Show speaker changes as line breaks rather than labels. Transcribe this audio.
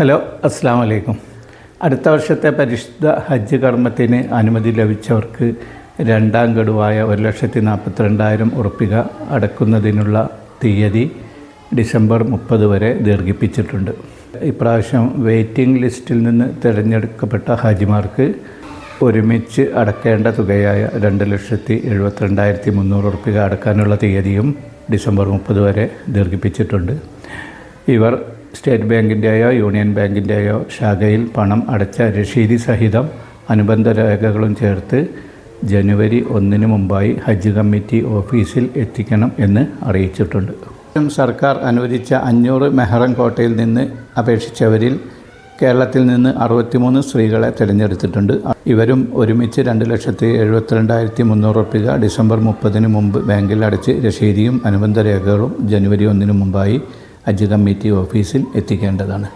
Hello അസ്സാം വലൈക്കും അടുത്ത വർഷത്തെ പരിശുദ്ധ ഹജ്ജ് കർമ്മത്തിന് അനുമതി ലഭിച്ചവർക്ക് രണ്ടാം ഗഡുവായ ഒരു ലക്ഷത്തി നാൽപ്പത്തിരണ്ടായിരം ഉറപ്പിക അടക്കുന്നതിനുള്ള തീയതി ഡിസംബർ മുപ്പത് വരെ ദീർഘിപ്പിച്ചിട്ടുണ്ട്. ഇപ്രാവശ്യം വെയിറ്റിംഗ് ലിസ്റ്റിൽ നിന്ന് തിരഞ്ഞെടുക്കപ്പെട്ട ഹാജിമാർക്ക് ഒരുമിച്ച് അടക്കേണ്ട തുകയായ രണ്ട് ലക്ഷത്തി എഴുപത്തിരണ്ടായിരത്തി മുന്നൂറ് ഉറപ്പിക അടക്കാനുള്ള തീയതിയും ഡിസംബർ മുപ്പത് വരെ ദീർഘിപ്പിച്ചിട്ടുണ്ട്. ഇവർ സ്റ്റേറ്റ് ബാങ്കിന്റെയോ യൂണിയൻ ബാങ്കിന്റെയോ ശാഖയിൽ പണം അടച്ച രശീതി സഹിതം അനുബന്ധ രേഖകളും ചേർത്ത് ജനുവരി ഒന്നിന് മുമ്പായി ഹജ്ജ് കമ്മിറ്റി ഓഫീസിൽ എത്തിക്കണം എന്ന് അറിയിച്ചിട്ടുണ്ട്. സർക്കാർ അനുവദിച്ച അഞ്ഞൂറ് മെഹറം കോട്ടയിൽ നിന്ന് അപേക്ഷിച്ചവരിൽ കേരളത്തിൽ നിന്ന് അറുപത്തിമൂന്ന് സ്ത്രീകളെ തിരഞ്ഞെടുത്തിട്ടുണ്ട്. ഇവരും ഒരുമിച്ച് രണ്ട് ലക്ഷത്തി എഴുപത്തിരണ്ടായിരത്തി മുന്നൂറ് റുപ്യ ഡിസംബർ മുപ്പതിന് മുമ്പ് ബാങ്കിൽ അടച്ച് രശീതിയും അനുബന്ധ രേഖകളും ജനുവരി ഒന്നിന് മുമ്പായി ഹജ്ജ് കമ്മിറ്റി ഓഫീസിൽ എത്തിക്കേണ്ടതാണ്.